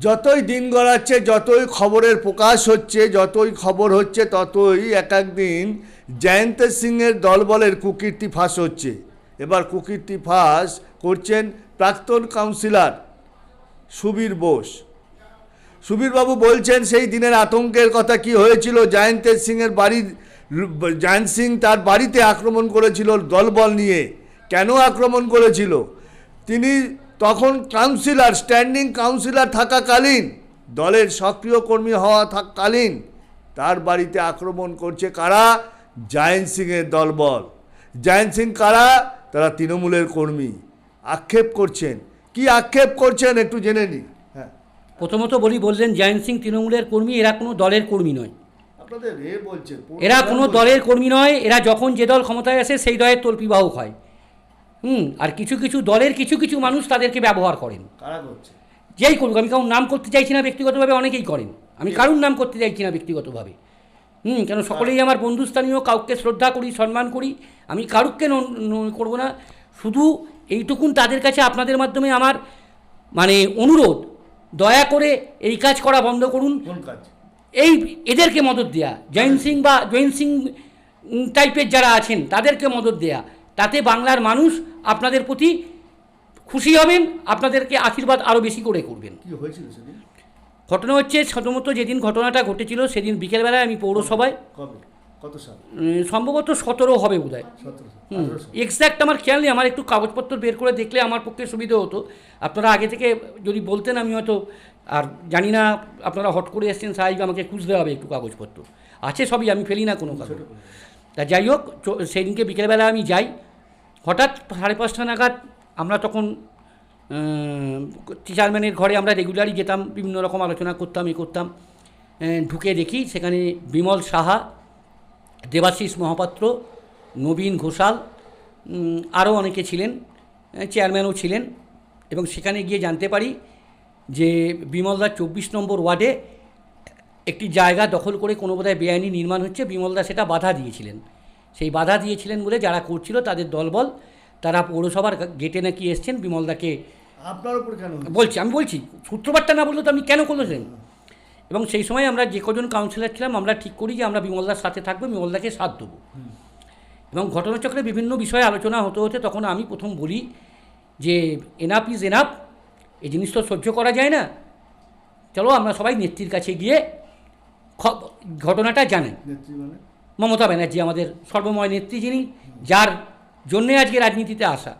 যতই দিন গড়াচ্ছে, যতই খবরের প্রকাশ হচ্ছে, যতই খবর হচ্ছে, ততই এক এক দিন জয়ন্ত সিংয়ের দলবলের কুকীর্তি ফাঁস হচ্ছে। এবার কুকীর্তি ফাঁস করছেন প্রাক্তন কাউন্সিলর সুবীর বোস। সুবীরবাবু বলছেন, সেই দিনের আতঙ্কের কথা কি হয়েছিল? জয়ন্ত সিংয়ের বাড়ির জয়ন্ত সিং তার বাড়িতে আক্রমণ করেছিল দলবল নিয়ে। কেন আক্রমণ করেছিল? তিনি তখন কাউন্সিলর স্ট্যান্ডিং কাউন্সিলর থাকাকালীন দলের সক্রিয় কর্মী হওয়া থাকাকালীন তার বাড়িতে আক্রমণ করছে কারা? জায়ন্ত সিংয়ের দলবল। জায়ন্ত সিং কারা? তারা তৃণমূলের কর্মী। আক্ষেপ করছেন। কি আক্ষেপ করছেন একটু জেনে নিন হ্যাঁ। প্রথমত বলি বললেন জয়ন্ত সিং তৃণমূলের কর্মী এরা কোনো দলের কর্মী নয়। আপনাদের এ বলছেন এরা কোনো দলের কর্মী নয় এরা যখন যে দল ক্ষমতায় আসে সেই দলের তল্পিবাহক হয়। হুম আর কিছু কিছু দলের কিছু কিছু মানুষ তাদেরকে ব্যবহার করেন। কারা করছে? যেই করুক আমি কারণ নাম করতে চাইছি না ব্যক্তিগতভাবে অনেকেই করেন। আমি কারুর নাম করতে চাইছি না ব্যক্তিগতভাবে। হুম কেন সকলেই আমার বন্ধুস্থানীয় কাউকে শ্রদ্ধা করি সম্মান করি আমি কারুককে করব না। শুধু এইটুকুন তাদের কাছে আপনাদের মাধ্যমে আমার মানে অনুরোধ দয়া করে এই কাজ করা বন্ধ করুন। এই এদেরকে মদত দেয়া। জয়ন্ত সিং বা জয়ন্ত সিং টাইপের যারা আছেন তাদেরকে মদত দেয়া। তাতে বাংলার মানুষ আপনাদের প্রতি খুশি হবেন আপনাদেরকে আশীর্বাদ আরও বেশি করে করবেন। কি হয়েছিল সেদিন? ঘটনা হচ্ছে প্রথমত যেদিন ঘটনাটা ঘটেছিল সেদিন বিকেলবেলায় আমি পৌরসভায় কত সাল? সম্ভবত সতেরো হবে বোধ হয় এক্স্যাক্ট আমার খেয়াল নেই আমার একটু কাগজপত্র বের করে দেখলে আমার পক্ষে সুবিধা হতো। আপনারা আগে থেকে যদি বলতেন আমি হয়তো আর জানি না আপনারা হট করে এসছেন স্বাভাবিক আমাকে খুঁজতে হবে একটু কাগজপত্র। আছে সবই আমি ফেলি না কোনো কাগজ। তা যাই হোক সেদিনকে বিকেলবেলা আমি যাই। হঠাৎ সাড়ে পাঁচটা নাগাদ আমরা তখন চেয়ারম্যানের ঘরে আমরা রেগুলারই যেতাম, বিভিন্ন রকম আলোচনা করতাম, এ করতাম। ঢুকে দেখি সেখানে বিমল সাহা, দেবাশিস মহাপাত্র, নবীন ঘোষাল আরও অনেকে ছিলেন চেয়ারম্যানও ছিলেন। এবং সেখানে গিয়ে জানতে পারি যে বিমলদার চব্বিশ নম্বর ওয়ার্ডে একটি জায়গা দখল করে কোনো বোধহয় বেআইনি নির্মাণ হচ্ছে। বিমলদা সেটা বাধা দিয়েছিলেন। সেই বাধা দিয়েছিলেন বলে যারা করছিল তাদের দলবল তারা পৌরসভার গেটে নাকি এসছেন। বিমলদাকে আপনার উপর কেন বলছি আমি বলছি সূত্রপাতটা না বললে তো আপনি কেন করলেন এবং সেই সময় আমরা যে কজন কাউন্সিলর ছিলাম আমরা ঠিক করি যে আমরা বিমলদার সাথে থাকব বিমলদাকে সাথ দেবো। এবং ঘটনাচক্রে বিভিন্ন বিষয়ে আলোচনা হতে হতে তখন আমি প্রথম বলি যে এনাপ ইজ এনাপ এই জিনিস তো সহ্য করা যায় না। চলো আমরা সবাই নেত্রীর কাছে গিয়ে ঘটনাটা জানেন। মমতা ব্যানার্জি আমাদের সর্বময় নেত্রী যিনি যার জন্যে আজকে রাজনীতিতে আসা।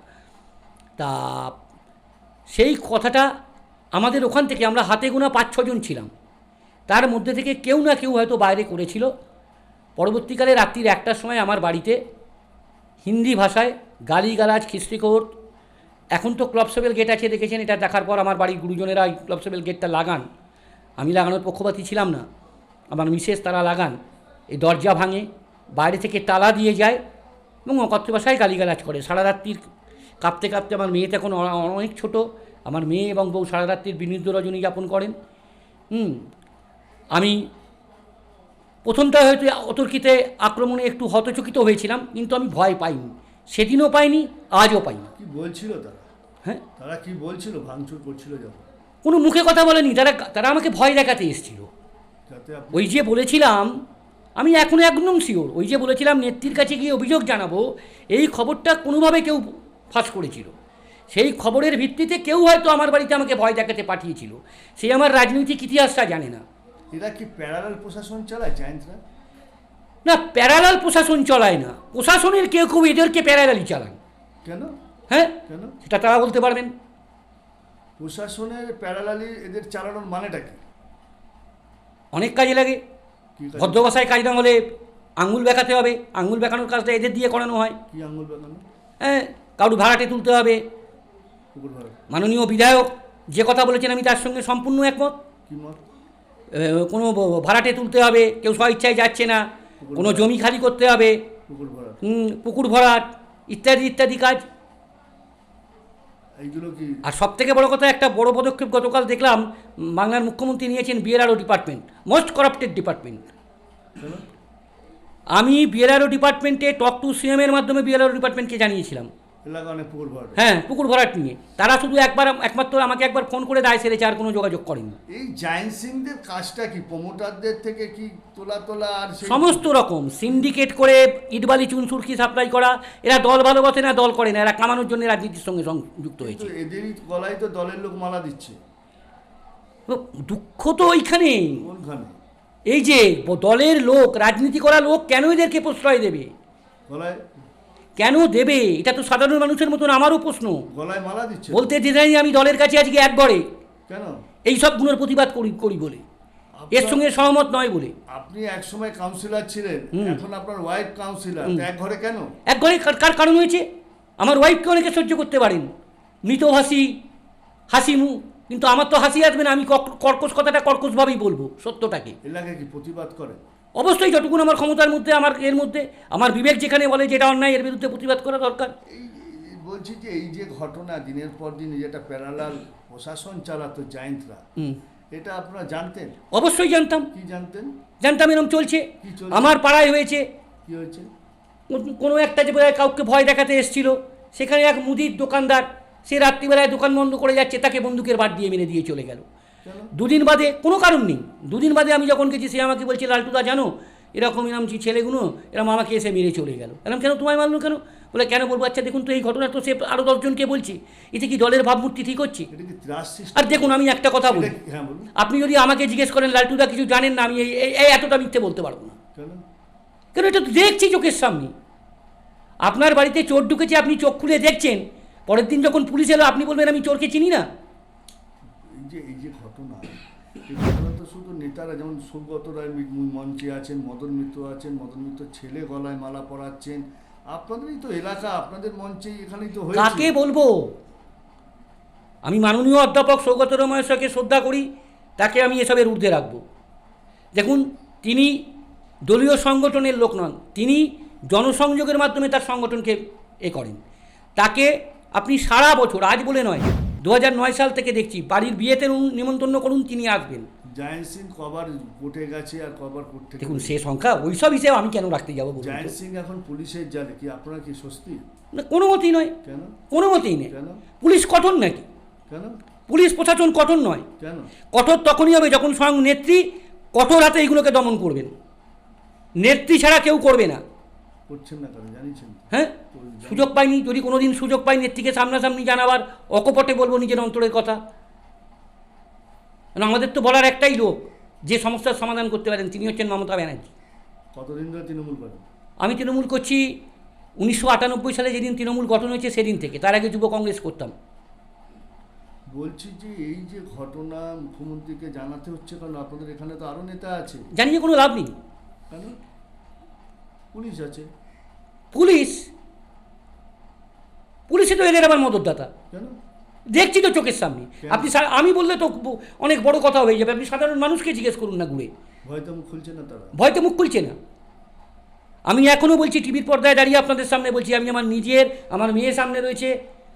তা সেই কথাটা আমাদের ওখান থেকে আমরা হাতে গোনা পাঁচ ছজন ছিলাম। তার মধ্যে থেকে কেউ না কেউ হয়তো বাইরে করেছিল। পরবর্তীকালে রাত্রির একটার সময় আমার বাড়িতে হিন্দি ভাষায় গালিগালাজ খিস্তিকোট এখন তো ক্লবসেবেল গেট আছে দেখেছেন এটা দেখার পর আমার বাড়ির গুরুজনেরা ক্লবসেবেল গেটটা লাগান। আমি লাগানোর পক্ষপাতি ছিলাম না। আমার মিসেস তারা লাগান। এই দরজা ভাঙে বাইরে থেকে তালা দিয়ে যায় এবং অকথ্য ভাষায় গালিগালাজ করে। সারা রাত্রির কাঁপতে কাঁপতে আমার মেয়ে তখন অনেক ছোট। আমার মেয়ে এবং বউ সারা রাত্রির বিনিদ্র রজনী যাপন করেন। হুম আমি প্রথমটা হয়তো অতর্কিতে আক্রমণে একটু হতচকিত হয়েছিলাম কিন্তু আমি ভয় পাইনি। সেদিনও পাইনি আজও পাইনি। কি বলছিল তারা? হ্যাঁ? তারা কি বলছিল? ভাঙচুর করছিল যখন? কোনো মুখে কথা বলেনি তারা তারা আমাকে ভয় দেখাতে এসেছিল। ওই যে বলেছিলাম আমি এখনও একদম শিওর ওই যে বলেছিলাম নেত্রীর কাছে গিয়ে অভিযোগ জানাব এই খবরটা কোনোভাবে কেউ ফাঁস করেছিল। সেই খবরের ভিত্তিতে কেউ হয়তো আমার বাড়িতে আমাকে ভয় দেখাতে পাঠিয়েছিল। সে আমার রাজনৈতিক ইতিহাসটা জানে না। এরা কি প্যারালাল প্রশাসন চালায় জায়েন্টরা? না প্যারালাল প্রশাসন চলায় না। প্রশাসনের কেউ কেউ এদেরকে প্যারালালই চালান। কেন? হ্যাঁ? কেন? সেটা তারা বলতে পারবেন। প্রশাসনের প্যারালালি এদের চালানোর মানেটা কি? অনেক কাজে লাগে? ভদ্র ভাষায় কাজ না হলে আঙুল বেঁকাতে হবে। আঙুল বেঁকানোর কাজটা এদের দিয়ে করানো হয়। কি আঙুল বেগানো হ্যাঁ কারু ভাড়াটে তুলতে হবে। মাননীয় বিধায়ক যে কথা বলেছেন আমি তার সঙ্গে সম্পূর্ণ একমত। কোনো ভাড়াটে তুলতে হবে কেউ স্বইচ্ছায় যাচ্ছে না। কোনো জমি খালি করতে হবে। পুকুর ভরাট ইত্যাদি ইত্যাদি কাজ আর সব থেকে বড় কথা একটা বড় পদক্ষেপ গতকাল দেখলাম বাংলার মুখ্যমন্ত্রী নিয়েছেন BLRO department most corrupted department আমি বিএলআরও ডিপার্টমেন্টে টক টু সিএমের মাধ্যমে বিএলআরও ডিপার্টমেন্টকে জানিয়েছিলাম। হ্যাঁ পুকুর ভরাট নিয়ে। তারা শুধু একবার একমাত্র আমাকে একবার ফোন করে দায় সেরেছে আর কোনো যোগাযোগ করেনি। এই জায়েন্ট সিংদের কাজটা কি? প্রমোটারদের থেকে কি তোলা তোলা আর সমস্ত রকম। সিন্ডিকেট করে ইটবালি চুন সুরকি সাপ্লাই করা। এরা দল ভালোবাসে না দল করে না। এরা কামানোর জন্য রাজনীতির সঙ্গে সংযুক্ত হয়েছে। এদেরই গলায় তো দলের লোক মালা দিচ্ছে। দুঃখ তো কোনখানে? এই যে দলের লোক রাজনীতি করা লোক কেন এদেরকে প্রশ্রয় দেবে? গলায় কেন দেবে? এটা তো সাধারণ মানুষের মতন আমারও প্রশ্ন। গলায় মালা দিচ্ছে। বলতে দিদাই আমি দলের কাছে আজকে এক গড়ে কেন? এই সব গুণের প্রতিবাদ করি করি বলে। এর সঙ্গে সহমত নয় বলে। আপনি এক সময় কাউন্সিলর ছিলেন এখন আপনার ওয়াইফ কাউন্সিলর এক ঘরে কেন? এক ঘরে কার- কার কারণ হয়েছে? আমার ওয়াইফকে অনেকে সহ্য করতে পারেন। মৃত হাসি হাসি মুখ কিন্তু আমার তো হাসি আসবে না আমি কর্কশ কথাটা কর্কশভাবেই বলব সত্যটাকে। এলাকায় কি প্রতিবাদ করে অবশ্যই যতক্ষণ আমার ক্ষমতার মধ্যে আমার এর মধ্যে আমার বিবেক যেখানে বলে যেটা অন্যায় এর বিরুদ্ধে প্রতিবাদ করা দরকার। বলছি যে এই যে ঘটনা দিনের পর দিন যেটা প্যারালাল প্রশাসন চালাতো জায়েন্টরা হুম। এটা আপনারা জানতেন? অবশ্যই জানতাম। কি জানতেন? জানতাম এরকম চলছে। আমার পাড়ায় হয়েছে। কি হয়েছে? কোনো একটা যে কাউকে ভয় দেখাতে এসেছিল সেখানে এক মুদির দোকানদার সে রাত্রিবেলায় দোকান বন্ধ করে যাচ্ছে তাকে বন্দুকের বাট দিয়ে মেরে দিয়ে চলে গেল। দুদিন বাদে কোনো কারণ নেই। দুদিন বাদে আমি যখন গেছি সে আমাকে বলছে লালটুদা জানো এরকম এরকম যে ছেলেগুলো এরকম আমাকে এসে মেরে চলে গেল। এরকম কেন তোমায় মারলো কেন? বলে কেন বলব? আচ্ছা দেখুন তো এই ঘটনা তো সে আরও দশজনকে বলছে। এতে কি দলের ভাবমূর্তি ঠিক হচ্ছে? আর দেখুন আমি একটা কথা বলি। হ্যাঁ আপনি যদি আমাকে জিজ্ঞেস করেন লালটুদা কিছু জানেন না আমি এই এতটা মিথ্যে বলতে পারব না। কেন এটা তো দেখছি চোখের সামনে। আপনার বাড়িতে চোর ঢুকেছে আপনি চোখ খুলে দেখছেন। পরের দিন যখন পুলিশ এলো আপনি বলবেন আমি চোরকে চিনি না? যে এই যে ঘটনা, এই ঘটনা তো শুধু নেতারা, যেমন সুব্রত রায় মঞ্চে আছেন, মদন মিত্র আছেন, মদন মিত্র ছেলে গলায় মালা পরাচ্ছেন। আপনাদেরই তো এলাকা, আপনাদের মঞ্চে এখানেই তো কাকে বলব? আমি মাননীয় অধ্যাপক সৌগত রমহেশ্বরকে শ্রদ্ধা করি, তাকে আমি এসবের ঊর্ধ্বে রাখব। দেখুন, তিনি দলীয় সংগঠনের লোক নন, তিনি জনসংযোগের মাধ্যমে তার সংগঠনকে এ করেন। তাকে আপনি সারা বছর, আজ বলে নয় দু নয় সাল থেকে দেখছি বাড়ির বিয়েতে নিমন্ত্রণ করুন তিনি আসবেন। জায়েন্ট সিং কবার কোর্টে গেছে আর কবার কোর্ট থেকে দেখুন সে সংখ্যা ওই সব হিসেবে আমি কেন রাখতে যাব বলুন তো? সিং এখন পুলিশের জালে কি আপনারা কি স্বস্তি? না, কোনো মতেই নয়। কেন? কোনো মতেই নেই কেন? পুলিশ কঠোর নাকি? কেন? পুলিশ প্রশাসন কঠোর নয়। কেন? কঠোর তখনই হবে যখন স্বয়ং নেত্রী কঠোর হাতে এগুলোকে দমন করবেন। নেত্রী ছাড়া কেউ করবে না। হ্যাঁ? সুযোগ পাইনি যদি কোনো দিন সুযোগ এর থেকে সামনাসামনি জানাবার অকপটে বলব নিজের অন্তরের কথা। কারণ আমাদের তো বলার একটাই লোক যে সমস্যার সমাধান করতে পারেন তিনি হচ্ছেন মমতা ব্যানার্জি। কতদিন ধরে তৃণমূল করেন? আমি তৃণমূল করছি উনিশশো আটানব্বই সালে যেদিন তৃণমূল গঠন হয়েছে সেদিন থেকে। তার আগে যুব কংগ্রেস করতাম। বলছি যে এই যে ঘটনা মুখ্যমন্ত্রীকে জানাতে হচ্ছে কারণ আপনাদের এখানে তো আরও নেতা আছে। জানিয়ে কোনো লাভ নেই। পুলিশ আছে। পুলিশ? পুলিশে তো এদের আবার মদতদাতা। দেখছি তো চোখের সামনে। আপনি আমি বললে তো অনেক বড় কথা হয়ে যাবে। আপনি সাধারণ মানুষকে জিজ্ঞেস করুন না ঘুরে। ভয়তো মুখ খুলছে না তারা। ভয়তে মুখ খুলছে না। আমি এখনও বলছি টিভির পর্দায় দাঁড়িয়ে আপনাদের সামনে বলছি আমি আমার নিজের আমার মেয়ে সামনে রয়েছে।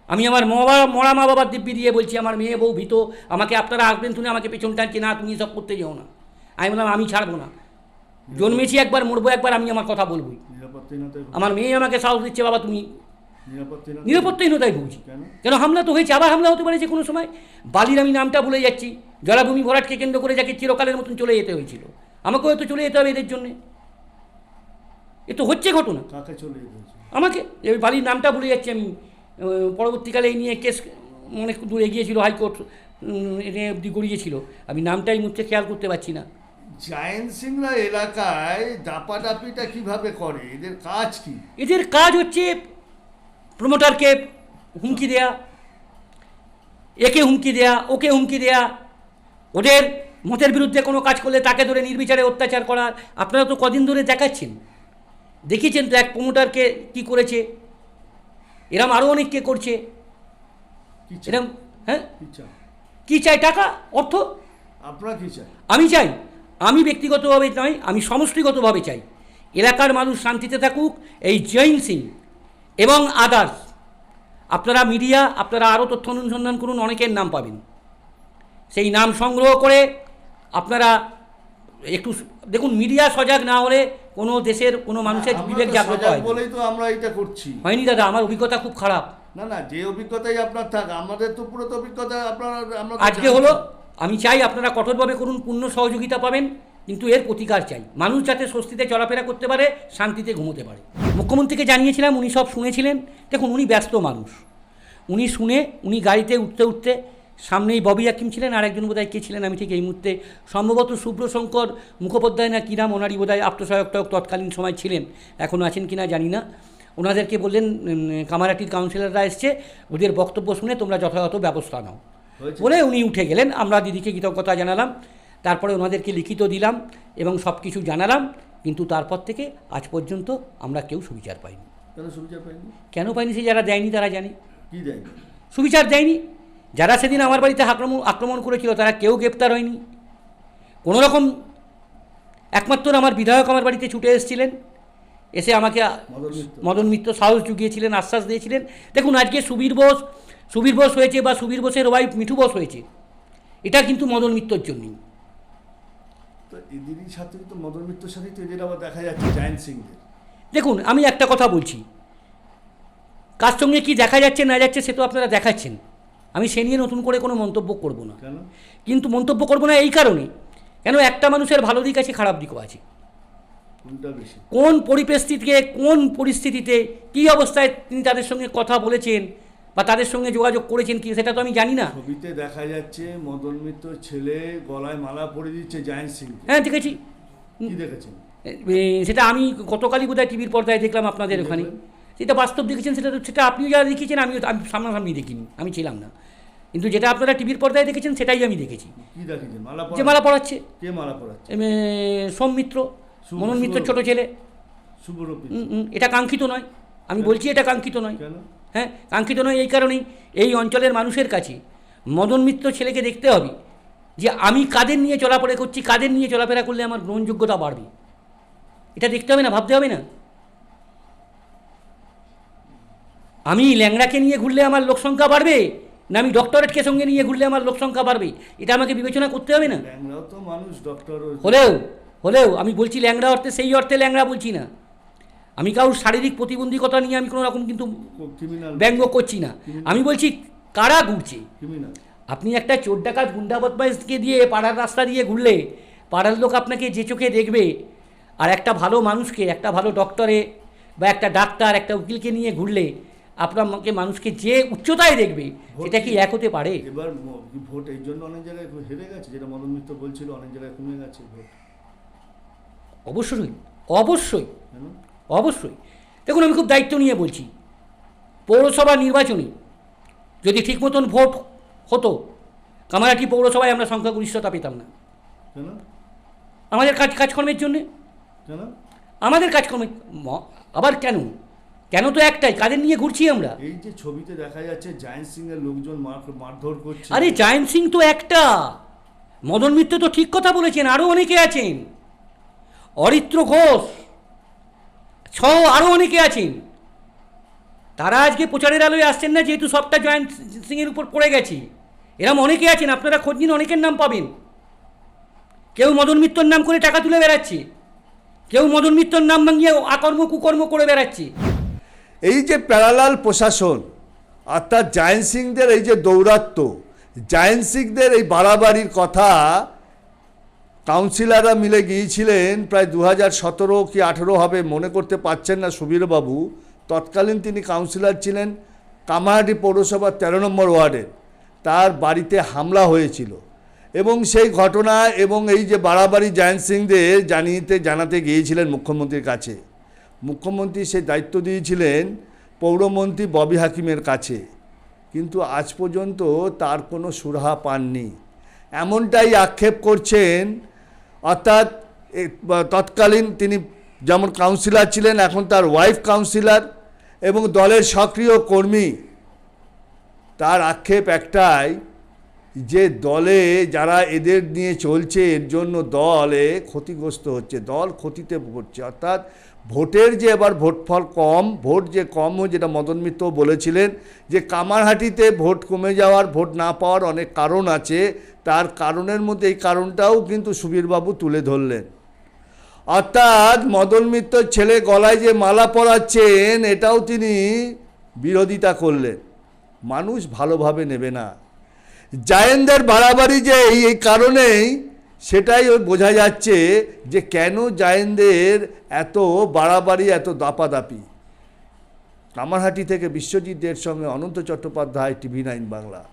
আমি আমার মা মরা মা বাবার দিব্যি দিয়ে বলছি আমার মেয়ে বউ ভীত। আমাকে আপনারা আসবেন শুনে আমাকে পেছন টানছে না তুমি সব করতে যাও না। আমি বললাম আমি ছাড়বো না। জন্মেছি একবার মরবো একবার আমি আমার কথা বলবই। নিরাপত্তাহীনতায় আমার মেয়ে আমাকে সাহস দিচ্ছে বাবা তুমি নিরাপত্তাহীনতায় ভুগছি। কেন? হামলা তো হয়েছে আবার হামলা হতে পারে যে কোনো সময়? বালির আমি নামটা ভুলে যাচ্ছি। জলাভূমি ভরাটকে কেন্দ্র করে যাকে চিরকালের মতন চলে যেতে হয়েছিল। আমাকেও হয়তো চলে যেতে হবে এদের জন্যে। এ তো হচ্ছে ঘটনা। আমাকে। এই বালির নামটা ভুলে যাচ্ছি আমি। পরবর্তীকালে এই নিয়ে কেস অনেক দূর এগিয়েছিল হাইকোর্ট এনে অবধি গড়িয়েছিল। আমি নামটাই মুহূর্তে খেয়াল করতে পারছি না। জায়েন্ট সিংরা এলাকায় দাপাদাপিটা কীভাবে করে? এদের কাজ কি? এদের কাজ হচ্ছে প্রমোটারকে হুমকি দেয়া একে হুমকি দেয়া ওকে হুমকি দেয়া। ওদের মতের বিরুদ্ধে কোনো কাজ করলে তাকে ধরে নির্বিচারে অত্যাচার করা। আপনারা তো কদিন ধরে দেখাচ্ছেন। দেখিয়েছেন তো এক প্রমোটারকে কি করেছে? এরম আরও অনেককে করছে। এরম হ্যাঁ? কী চাই? টাকা? অর্থ? আপনারা কি চাই? আমি চাই। আমি ব্যক্তিগতভাবে নয় আমি সমষ্টিগতভাবে চাই। এলাকার মানুষ শান্তিতে থাকুক এই জৈন সিং এবং আদার্স আপনারা মিডিয়া আপনারা আরও তথ্য অনুসন্ধান করুন অনেকের নাম পাবেন। সেই নাম সংগ্রহ করে আপনারা একটু দেখুন মিডিয়া সজাগ না হলে কোনো দেশের কোনো মানুষের বিবেক জাগ্রত হয় বলেই তো আমরা এটা করছি। হয়নি দাদা আমার অভিজ্ঞতা খুব খারাপ। না না যে অভিজ্ঞতাই আপনার থাক আমাদের তো পুরো তো অভিজ্ঞতা আপনার আমরা আজকে হলো আমি চাই আপনারা কঠোরভাবে করুন, পূর্ণ সহযোগিতা পাবেন, কিন্তু এর প্রতিকার চাই। মানুষ যাতে স্বস্তিতে চলাফেরা করতে পারে, শান্তিতে ঘুমোতে পারে। মুখ্যমন্ত্রীকে জানিয়েছিলাম, উনি সব শুনেছিলেন। দেখুন, উনি ব্যস্ত মানুষ। উনি শুনে, উনি গাড়িতে উঠতে উঠতে সামনেই ববি হাকিম ছিলেন, আর একজন বোধহয় কে ছিলেন, আমি ঠিক এই মুহূর্তে। সম্ভবত শুভ্রশঙ্কর মুখোপাধ্যায় না কী নাম, ওনারই বোধহয় আত্মসহায়ক টক তৎকালীন সময় ছিলেন। এখনও আছেন কিনা জানি না। ওনাদেরকে বললেন কামারাটির কাউন্সিলররা এসছে, ওদের বক্তব্য শুনে তোমরা যথাযথ ব্যবস্থা নাও? বলে উনি উঠে গেলেন। আমরা দিদিকে কৃতজ্ঞতা জানালাম। তারপরে ওনাদেরকে লিখিত দিলাম এবং সব কিছু জানালাম। কিন্তু তারপর থেকে আজ পর্যন্ত আমরা কেউ সুবিচার পাইনি। কেন সুবিচার পাইনি? কেন পাইনি সে যারা দেয়নি তারা জানে। কি দেয়নি? সুবিচার দেয়নি। যারা সেদিন আমার বাড়িতে আক্রমণ আক্রমণ করেছিল তারা কেউ গ্রেপ্তার হয়নি। কোনো রকম একমাত্র আমার বিধায়ক আমার বাড়িতে ছুটে এসেছিলেন। এসে আমাকে মদন মিত্র। মদন মিত্র সাহস জুগিয়েছিলেন আশ্বাস দিয়েছিলেন। দেখুন আজকে সুবীর বোস সুবীর বোস হয়েছে বা সুবীর বোসের ওয়াইফ মিঠু বোস হয়েছে। এটা কিন্তু মদন মিত্রর জন্যই। এদেরই সাথে তো মদন মিত্রের সাথে তো এদের আবার দেখা যাচ্ছে জায়েন্ট সিংদের। দেখুন আমি একটা কথা বলছি। কার সঙ্গে কি দেখা যাচ্ছে না যাচ্ছে সে তো আপনারা দেখাচ্ছেন। আমি সে নিয়ে নতুন করে কোনো মন্তব্য করব না। কিন্তু মন্তব্য করব না এই কারণে কেন একটা মানুষের ভালো দিক আছে খারাপ দিকও আছে। কোন পরিস্থিতিতে কোন পরিস্থিতিতে কী অবস্থায় তিনি তাদের সঙ্গে কথা বলেছেন বা তাদের সঙ্গে যোগাযোগ করেছেন কি সেটা তো আমি জানি না। ছবিতে দেখা যাচ্ছে মদন মিত্র ছেলে গলায় মালা পরে দিচ্ছে জায়েন্ট সিং হ্যাঁ দেখেছি। কি দেখেছেন? সেটা আমি গতকালই বোধহয় টিভির পর্দায় দেখলাম আপনাদের ওখানে? সেটা বাস্তব দেখেছেন সেটা তো সেটা আপনিও যারা দেখেছেন আমিও আমি সামনাসামনি দেখিনি আমি ছিলাম না। কিন্তু যেটা আপনারা টিভির পর্দায় দেখেছেন সেটাই আমি দেখেছি। যে মালা পড়াচ্ছে কে মালা এ, সোম মিত্র মনন মিত্র। ছোট ছেলে। এটা কাঙ্ক্ষিত নয়। আমি বলছি এটা কাঙ্ক্ষিত নয়। হ্যাঁ কাঙ্ক্ষিত নয় এই কারণেই এই অঞ্চলের মানুষের কাছে মদন মিত্র ছেলেকে দেখতে হবে যে আমি কাদের নিয়ে চলাফেরা করছি কাদের নিয়ে চলাফেরা করলে আমার গ্রহণযোগ্যতা বাড়বে। এটা দেখতে হবে না ভাবতে হবে না? আমি ল্যাংড়াকে নিয়ে ঘুরলে আমার লোকসংখ্যা বাড়বে না আমি ডক্টরেটকে সঙ্গে নিয়ে ঘুরলে আমার লোকসংখ্যা বাড়বে? এটা আমাকে বিবেচনা করতে হবে না? মানুষ হলেও হলেও আমি বলছি ল্যাংড়া অর্থে সেই অর্থে ল্যাংড়া বলছি না। আমি কারোর শারীরিক প্রতিবন্ধকতা নিয়ে আমি কোনো রকম কিন্তু ব্যঙ্গ করছি না। আমি বলছি কারা ঘুরছে? আপনি একটা চোর ডাকাত গুন্ডা বদমাইশকে দিয়ে পাড়ার রাস্তা দিয়ে ঘুরলে পাড়ার লোক আপনাকে যে চোখে দেখবে আর একটা ভালো মানুষকে একটা ভালো ডক্টরে বা একটা ডাক্তার একটা উকিলকে নিয়ে ঘুরলে আপনাকে মানুষকে যে উচ্চতায় দেখবে সেটা কি এক হতে পারে? এবার ভোট এই জন্য অনেক জায়গায় হেরে গেছে যেটা মদন মিত্র বলছিল অনেক জায়গায় কমে গেছে ভোট। অবশ্যই অবশ্যই। অবশ্যই। দেখুন আমি খুব দায়িত্ব নিয়ে বলছি। পৌরসভা নির্বাচনে যদি ঠিক মতন ভোট হতো কামারাটি পৌরসভায় আমরা সংখ্যাগরিষ্ঠতা পেতাম না। আমাদের কাজ কাজকর্মের জন্যে। আমাদের কাজকর্মে আবার কেন? কেন তো একটাই কাদের নিয়ে ঘুরছি আমরা? এই যে ছবিতে দেখা যাচ্ছে জায়েন্ট সিং এর লোকজন মার- মারধর করছে। আরে জায়েন্ট সিং তো একটা। মদন মিত্র তো ঠিক কথা বলেছেন আরও অনেকে আছেন। অরিত্র ঘোষ। সহ আরও অনেকে আছেন। তারা আজকে প্রচারের আলোয় আসছেন না, যেহেতু সবটা জয়েন্ট সিংয়ের উপর পড়ে গেছে। এরম অনেকে আছেন, আপনারা খোঁজ নিন, অনেকের নাম পাবেন। কেউ মদন মিত্রর নাম করে টাকা তুলে বেড়াচ্ছে। কেউ মদন মিত্রর নাম ভাঙিয়ে আকর্ম কুকর্ম করে বেড়াচ্ছে। এই যে প্যারালাল প্রশাসন অর্থাৎ জায়েন্ট সিংদের এই যে দৌরাত্ম জায়েন্ট সিংদের এই বাড়াবাড়ির কথা কাউন্সিলররা মিলে গিয়েছিলেন, প্রায় দু হাজার সতেরো কি আঠেরো হবে, মনে করতে পারছেন না সুবীরবাবু। তৎকালীন তিনি কাউন্সিলর ছিলেন কামাহাটি পৌরসভার তেরো নম্বর ওয়ার্ডের তার বাড়িতে হামলা হয়েছিল। এবং সেই ঘটনা এবং এই যে বাড়াবাড়ি জয়ন্ত সিংদের জানিতে জানাতে গিয়েছিলেন মুখ্যমন্ত্রীর কাছে। মুখ্যমন্ত্রী সেই দায়িত্ব দিয়েছিলেন পৌরমন্ত্রী ববি হাকিমের কাছে। কিন্তু আজ পর্যন্ত তার কোনো সুরাহা পাননি। এমনটাই আক্ষেপ করছেন অর্থাৎ তৎকালীন তিনি যেমন কাউন্সিলর ছিলেন, এখন তার ওয়াইফ কাউন্সিলর এবং দলের সক্রিয় কর্মী। তার আক্ষেপ একটাই যে দলে যারা এদের নিয়ে চলছে, এর জন্য দলে ক্ষতিগ্রস্ত হচ্ছে, দল ক্ষতিতে পড়ছে। অর্থাৎ ভোটের যে এবার ভোট ফল কম, ভোট যে কম যেটা মদন মিত্র বলেছিলেন, যে কামারহাটিতে ভোট কমে যাওয়ার, ভোট না পাওয়ার অনেক কারণ আছে, তার কারণের মধ্যে এই কারণটাও কিন্তু সুবীরবাবু তুলে ধরলেন। অর্থাৎ মদন মিত্রর ছেলে গলায় যে মালা পরাচ্ছেন, এটাও তিনি বিরোধিতা করলেন। মানুষ ভালোভাবে নেবে না। জায়েনদের বাড়াবাড়ি যে এই কারণেই সেটাই ওই বোঝা যাচ্ছে যে কেন জায়েনদের এত বাড়াবাড়ি, এত দাপাদাপি। কামারহাটি থেকে বিশ্বজিৎ দের সঙ্গে অনন্ত চট্টোপাধ্যায়, টিভি নাইন বাংলা।